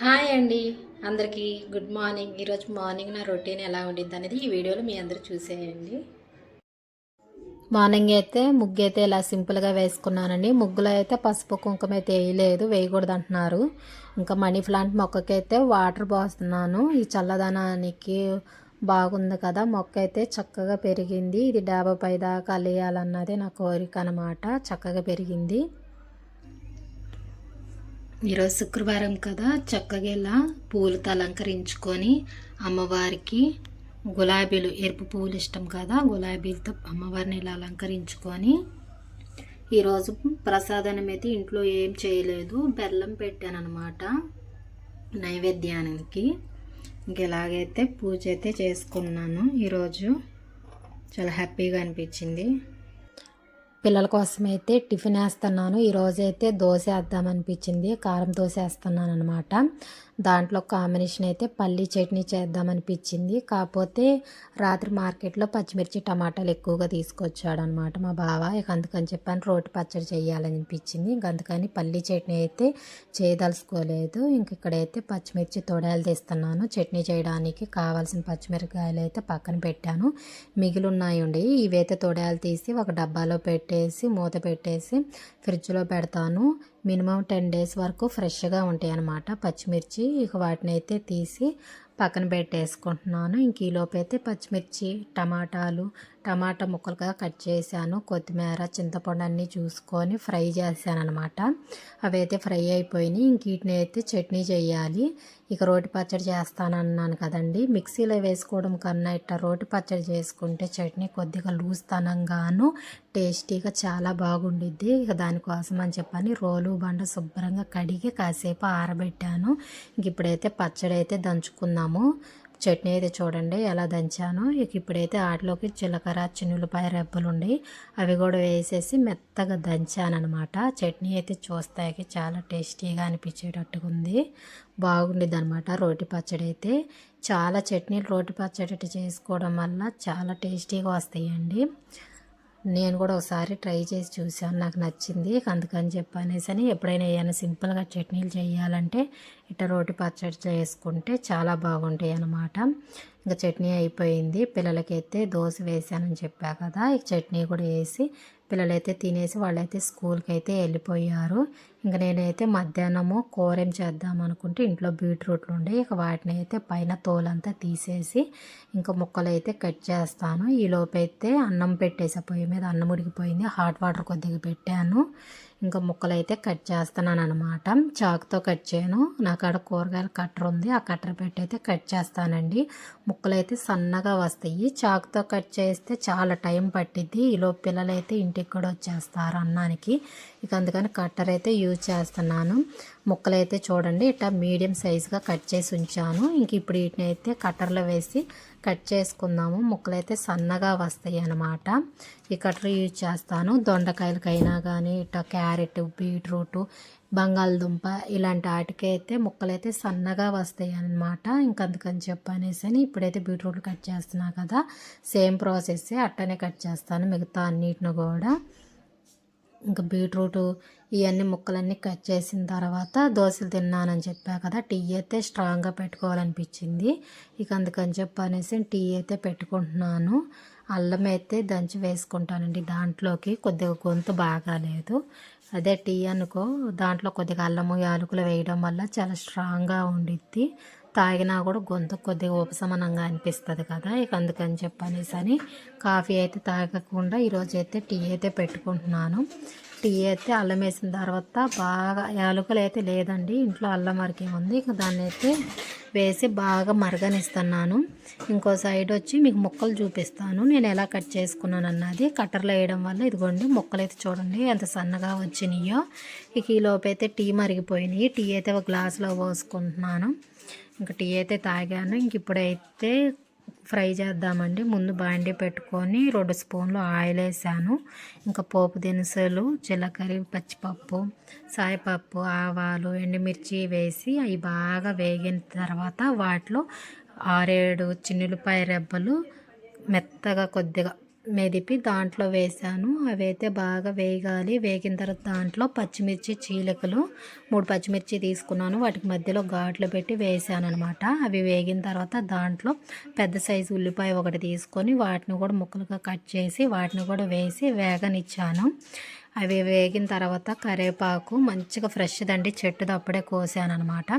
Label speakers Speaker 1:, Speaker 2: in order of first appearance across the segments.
Speaker 1: Hi అండి. అందరికీ good morning. ఈరోజు మార్నింగ్ నా రొటీన్ ఎలా ఉండిద్ది అనేది ఈ వీడియోలో మీ అందరూ చూసేయండి. మార్నింగ్ అయితే ముగ్గు అయితే ఇలా సింపుల్గా వేసుకున్నానండి. ముగ్గులో అయితే పసుపు కుంకుమ అయితే వేయలేదు వేయకూడదు అంటున్నారు. ఇంకా మనీ ప్లాంట్ మొక్కకైతే వాటర్ పోస్తున్నాను. ఈ చల్లదనానికి బాగుంది కదా. మొక్క అయితే చక్కగా పెరిగింది. ఇది డాబా పై దాకా లేయాలన్నది నా కోరిక అనమాట చక్కగా పెరిగింది. ఈరోజు శుక్రవారం కదా చక్కగా ఇలా పూలతో అలంకరించుకొని అమ్మవారికి గులాబీలు ఎరుపు పువ్వులు ఇష్టం కదా గులాబీలతో అమ్మవారిని ఇలా అలంకరించుకొని ఈరోజు ప్రసాదం అయితే ఇంట్లో ఏం చేయలేదు బెల్లం పెట్టాను నైవేద్యానికి. ఇంక ఇలాగైతే పూజ అయితే చేసుకున్నాను. ఈరోజు చాలా హ్యాపీగా అనిపించింది. పిల్లల కోసం అయితే టిఫిన్ వేస్తున్నాను. ఈరోజు అయితే దోశ వేద్దామనిపించింది. కారం దోశ వేస్తున్నాను అనమాట దాంట్లో కాంబినేషన్ అయితే పల్లి చట్నీ చేద్దామనిపించింది. కాకపోతే రాత్రి మార్కెట్లో పచ్చిమిర్చి టమాటాలు ఎక్కువగా తీసుకొచ్చాడు అనమాట మా బావ. ఇక అందుకని చెప్పాను రోటి పచ్చడి చేయాలని అనిపించింది ఇంక అందుకని పల్లి చట్నీ అయితే చేయదలుచుకోలేదు. ఇంక ఇక్కడైతే పచ్చిమిర్చి తొడాలు తీస్తున్నాను. చట్నీ చేయడానికి కావాల్సిన పచ్చిమిరకాయలు అయితే పక్కన పెట్టాను. మిగిలి ఉన్నాయండి ఇవైతే తొడాలు తీసి ఒక డబ్బాలో పెట్టి పెట్టేసి మూత పెట్టేసి ఫ్రిడ్జ్లో పెడతాను. మినిమం టెన్ డేస్ వరకు ఫ్రెష్గా ఉంటాయి అన్నమాట పచ్చిమిర్చి ఇక వాటిని అయితే తీసి పక్కన పెట్టేసుకుంటున్నాను. ఇంక ఈలోపు అయితే పచ్చిమిర్చి టమాటాలు టమాటా ముక్కలుగా కట్ చేశాను. కొత్తిమీర చింతపండు అన్నీ చూసుకొని ఫ్రై చేశాను అనమాట అవి అయితే ఫ్రై అయిపోయినాయి. ఇంక వీటిని అయితే చట్నీ చేయాలి. ఇక రోటి పచ్చడి చేస్తానన్నాను కదండి. మిక్సీలో వేసుకోవడం కన్నా ఇట్లా రోటి పచ్చడి చేసుకుంటే చట్నీ కొద్దిగా లూస్తనంగాను టేస్టీగా చాలా బాగుండిద్ది. ఇక దానికోసం అని చెప్పని రోలు బండ శుభ్రంగా కడిగి కాసేపు ఆరబెట్టాను. ఇంక ఇప్పుడైతే పచ్చడి అయితే దంచుకుందాము. చట్నీ అయితే చూడండి ఎలా దంచాను. ఇక ఇప్పుడైతే వాటిలోకి జీలకర్ర చిన్నులపాయ రెబ్బలు ఉండి అవి కూడా వేసేసి మెత్తగా దంచాను అనమాట చట్నీ అయితే చూస్తాకి చాలా టేస్టీగా అనిపించేటట్టుగా ఉంది. బాగుండేది అనమాట రోటి పచ్చడి అయితే. చాలా చట్నీలు రోటి పచ్చడి చేసుకోవడం వల్ల చాలా టేస్టీగా వస్తాయండి. నేను కూడా ఒకసారి ట్రై చేసి చూసాను నాకు నచ్చింది. అందుకని చెప్పనేసి అని ఎప్పుడైనా ఏమైనా సింపుల్గా చట్నీలు చేయాలంటే ఇట్లా రోటి పచ్చడి చేసుకుంటే చాలా బాగుంటాయి అన్నమాట. ఇంకా చట్నీ అయిపోయింది. పిల్లలకైతే దోశ వేసానని చెప్పా కదా. ఈ చట్నీ కూడా వేసి పిల్లలైతే తినేసి వాళ్ళైతే స్కూల్కి అయితే వెళ్ళిపోయారు. ఇంకా నేనైతే మధ్యాహ్నము కూర ఏం చేద్దాం అనుకుంటే ఇంట్లో బీట్రూట్లు ఉండే ఇక వాటిని అయితే పైన తోలంతా తీసేసి ఇంకా ముక్కలు అయితే కట్ చేస్తాను. ఈ అన్నం పెట్టేసా పొయ్యి మీద అన్నం ఉడికిపోయింది. హాట్ వాటర్ కొద్దిగా పెట్టాను. ఇంకా ముక్కలు అయితే కట్ చేస్తున్నాను అనమాట చాకుతో కట్ చేయను. నాకు కాడ కూరగాయల కట్టర్ ఉంది. ఆ కట్టర్ పెట్టి అయితే కట్ చేస్తానండి. ముక్కలు అయితే సన్నగా వస్తాయి. చాకుతో కట్ చేస్తే చాలా టైం పట్టిద్ది. ఈలో పిల్లలు అయితే ఇంటికి కూడా వచ్చేస్తారు అన్నానికి. ఇక అందుకని కట్టర్ అయితే యూజ్ చేస్తున్నాను. ముక్కలు అయితే చూడండి. ఇట్లా మీడియం సైజుగా కట్ చేసి ఉంచాను. ఇంక ఇప్పుడు వీటిని అయితే కట్టర్లో వేసి కట్ చేసుకుందాము. ముక్కలు అయితే సన్నగా వస్తాయి అన్నమాట. ఈ కట్టర్ యూజ్ చేస్తాను. దొండకాయలకైనా కానీ ఇట్లా క్యారెట్ బీట్రూట్ బంగాళదుంప ఇలాంటి వాటికి అయితే సన్నగా వస్తాయి అనమాట ఇంక అందుకని చెప్పనేసి అని ఇప్పుడైతే బీట్రూట్లు కట్ చేస్తున్నా కదా. సేమ్ ప్రాసెస్ అట్టనే కట్ చేస్తాను మిగతా అన్నిటిని కూడా. ఇంకా బీట్రూట్ ఇవన్నీ ముక్కలన్నీ కట్ చేసిన తర్వాత దోశలు తిన్నానని చెప్పా కదా టీ అయితే స్ట్రాంగ్గా పెట్టుకోవాలనిపించింది. ఇక అందుకని చెప్పి అనేసి టీ అయితే పెట్టుకుంటున్నాను. అల్లం అయితే దంచి వేసుకుంటానండి దాంట్లోకి కొద్దిగా గొంతు బాగాలేదు అదే టీ అనుకో దాంట్లో కొద్దిగా అల్లము యాలకులు వేయడం వల్ల చాలా స్ట్రాంగ్గా ఉండిద్ది. తాగినా కూడా గొంతు కొద్దిగా ఉపశమనంగా అనిపిస్తుంది కదా ఇక అందుకని చెప్పనేసి అని కాఫీ అయితే తాగకుండా ఈరోజు అయితే టీ అయితే పెట్టుకుంటున్నాను. టీ అయితే అల్లం వేసిన తర్వాత బాగా యాలకులు అయితే లేదండి ఇంట్లో అల్లం మరికే ఉంది ఇక దాన్ని అయితే వేసి బాగా మరగనిస్తున్నాను. ఇంకో సైడ్ వచ్చి మీకు ముక్కలు చూపిస్తాను నేను ఎలా కట్ చేసుకున్నాను అన్నది. కట్టర్లో వేయడం వల్ల ఇదిగోండి ముక్కలు అయితే చూడండి ఎంత సన్నగా వచ్చినాయో. ఇక ఈ లోపైతే టీ మరిగిపోయినాయి టీ అయితే ఒక గ్లాసులో పోసుకుంటున్నాను. ఇంకా టీ అయితే తాగాను. ఇంక ఇప్పుడైతే ఫ్రై చేద్దామండి. ముందు బాండి పెట్టుకొని రెండు స్పూన్లు ఆయిల్ వేసాను. ఇంకా పోపు దినుసులు జీలకర్ర పచ్చిపప్పు సాయపప్పు ఆవాలు ఎండుమిర్చి వేసి అవి బాగా వేగిన తర్వాత వాటిలో ఆరేడు చిన్నులపాయ రెబ్బలు మెత్తగా కొద్దిగా మెదిపి దాంట్లో వేసాను అవి అయితే బాగా వేగాలి. వేగిన తర్వాత దాంట్లో పచ్చిమిర్చి చీలికలు మూడు పచ్చిమిర్చి తీసుకున్నాను. వాటికి మధ్యలో ఘాట్లు పెట్టి వేసాను అనమాట అవి వేగిన తర్వాత దాంట్లో పెద్ద సైజు ఉల్లిపాయ ఒకటి తీసుకొని వాటిని కూడా ముక్కలుగా కట్ చేసి వాటిని కూడా వేసి వేగనిచ్చాను. అవి వేగిన తర్వాత కరివేపాకు మంచిగా ఫ్రెష్ది అండి. చెట్టుది అప్పుడే కోసాను అనమాట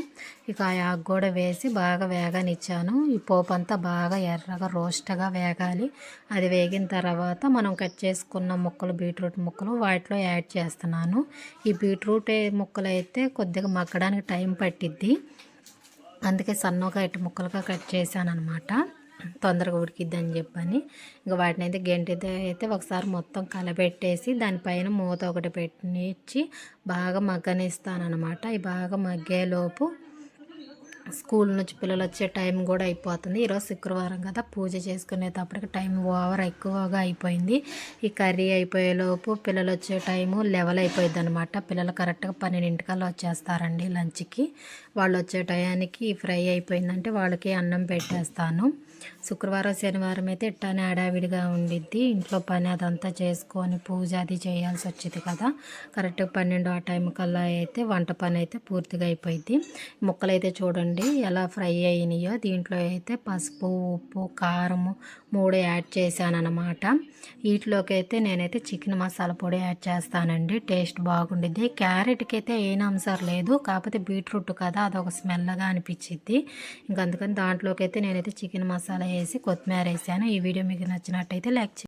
Speaker 1: ఇక ఆ ఆకు కూడా వేసి బాగా వేగనిచ్చాను. ఈ పోపు అంతా బాగా ఎర్రగా రోస్ట్గా వేగాలి. అది వేగిన తర్వాత మనం కట్ చేసుకున్న ముక్కలు బీట్రూట్ ముక్కలు వాటిలో యాడ్ చేస్తున్నాను. ఈ బీట్రూట్ ముక్కలు అయితే కొద్దిగా మగ్గడానికి టైం పట్టిద్ది. అందుకే సన్నగా ఇటు ముక్కలుగా కట్ చేశాను అనమాట తొందరగా ఉడికిద్దని చెప్పని. ఇంకా వాటిని అయితే గెంటితో అయితే ఒకసారి మొత్తం కలబెట్టేసి దానిపైన మూత ఒకటి పెట్టినిచ్చి బాగా మగ్గనిస్తానమాట ఈ బాగా మగ్గేలోపు స్కూల్ నుంచి పిల్లలు వచ్చే టైం కూడా అయిపోతుంది. ఈరోజు శుక్రవారం కదా పూజ చేసుకునేటప్పటికి టైం ఓవర్ ఎక్కువగా అయిపోయింది. ఈ కర్రీ అయిపోయేలోపు పిల్లలు వచ్చే టైము లెవెల్ అయిపోయింది అనమాట పిల్లలు కరెక్ట్గా పన్నెండింటికల్లా వచ్చేస్తారండి లంచ్కి. వాళ్ళు వచ్చే టయానికి ఫ్రై అయిపోయిందంటే వాళ్ళకి అన్నం పెట్టేస్తాను. శుక్రవారం శనివారం అయితే ఇట్టానే హడావిడిగా ఉండిద్ది. ఇంట్లో పని అదంతా చేసుకొని పూజ అది చేయాల్సి వచ్చింది కదా. కరెక్ట్గా పన్నెండు ఆ టైం కల్లా అయితే వంట పని అయితే పూర్తిగా అయిపోయింది. ముక్కలు అయితే చూడండి ఎలా ఫ్రై అయినాయో. దీంట్లో అయితే పసుపు ఉప్పు కారము మూడు యాడ్ చేశానమాట వీటిలోకి అయితే నేనైతే చికెన్ మసాలా పొడి యాడ్ చేస్తానండి. టేస్ట్ బాగుండిద్ది. క్యారెట్కి అయితే ఏం అంశాలు లేదు. కాకపోతే బీట్రూట్ కదా అదొక స్మెల్గా అనిపించిద్ది. ఇంకా అందుకని దాంట్లోకి అయితే నేనైతే చికెన్ మసాలా వేసి కొత్తిమీర వేసాను. ఈ వీడియో మీకు నచ్చినట్టయితే లైక్